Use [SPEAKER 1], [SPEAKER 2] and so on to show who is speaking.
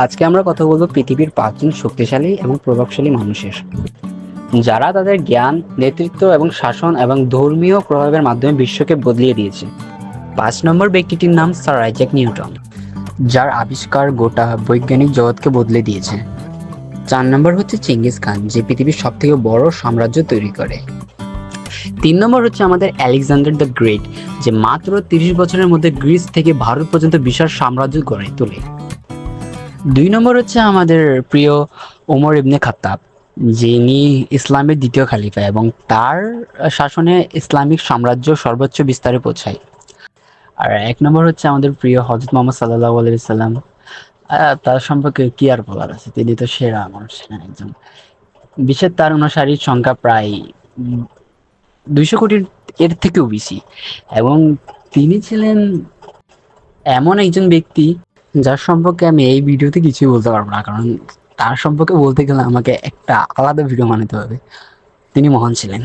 [SPEAKER 1] আজকে আমরা কথা বলব পৃথিবীর পাঁচজন শক্তিশালী এবং প্রভাবশালী মানুষের। যারা তাদের জ্ঞান, নেতৃত্ব এবং শাসন এবং ধর্মীয় প্রভাবের মাধ্যমে বিশ্বকে বদলিয়ে দিয়েছে। পাঁচ নম্বর ব্যক্তিটির নাম স্যার আইজ্যাক নিউটন, যার আবিষ্কার গোটা বৈজ্ঞানিক জগৎকে বদলে দিয়েছে। চার নম্বর হচ্ছে চেঙ্গিস খান, যে পৃথিবীর সব থেকে বড় সাম্রাজ্য তৈরি করে। তিন নম্বর হচ্ছে আমাদের আলেকজান্ডার দ্য গ্রেট, যে মাত্র তিরিশ বছরের মধ্যে গ্রিস থেকে ভারত পর্যন্ত বিশাল সাম্রাজ্য গড়ে তোলে। দুই নম্বর হচ্ছে আমাদের প্রিয় ওমর ইবনে খাত্তাব, যিনি ইসলামের দ্বিতীয় খালিফা এবং তার শাসনে ইসলামিক সাম্রাজ্য সর্বোচ্চ বিস্তারে পৌঁছায়। আর এক নম্বর হচ্ছে আমাদের প্রিয় হজরত মোহাম্মদ সাল্লাহ আলাইসাল্লাম তার সম্পর্কে কি আর বলার আছে? তিনি তো সেরা মানুষ একজন। বিশ্বের তার অনুসারীর সংখ্যা প্রায় দুইশো কোটির এর থেকেও বেশি। এবং তিনি ছিলেন এমন একজন ব্যক্তি যার সম্পর্কে আমি এই ভিডিওতে কিছুই বলতে পারব না, কারণ তার সম্পর্কে বলতে গেলে আমাকে একটা আলাদা ভিডিও বানাতে হবে। তিনি মহান ছিলেন।